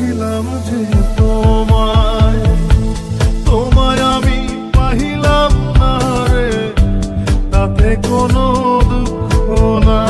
করেছিলাম যে তোমায় তোমার আমি পাহিলাম না রে তাতে কোনো দুঃখ নাই।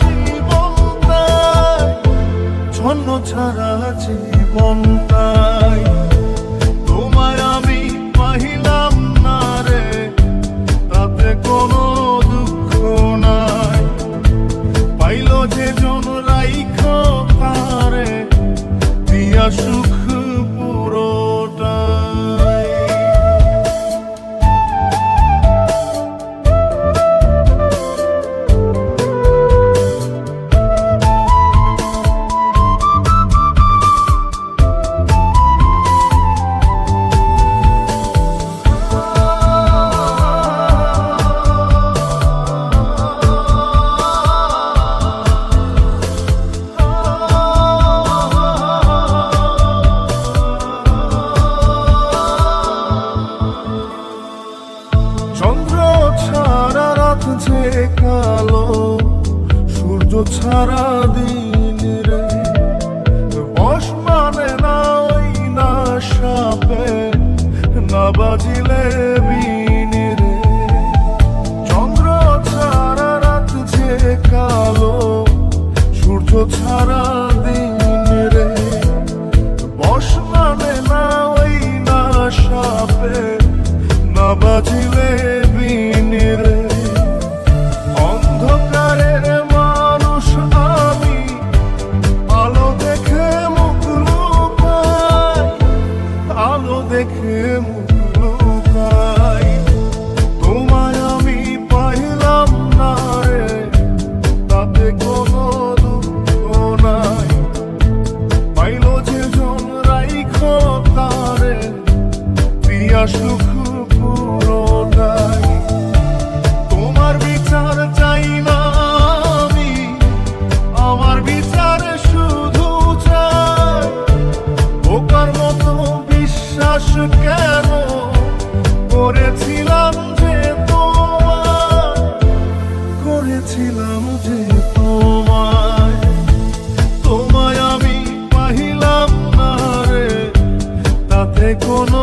জীবন তাই ছন্ন ছাড়া জীবন তাই। কালো, সূর্য ছাড়া দিন রে। বস মানে না সাপে না বাজিলে বিন রে। চন্দ্র ছাড়া রাত যে কালো, সূর্য ছাড়া দিন রে। বস মানে না না সাপে না বাজিলে তোমার বিচার আমার শুধু মতো বিশ্বাস কেন করেছিলাম যে তোমার করেছিলাম যে তোমায়। তোমায় আমি পাহিলাম না রে, তাতে কোনো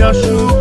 描述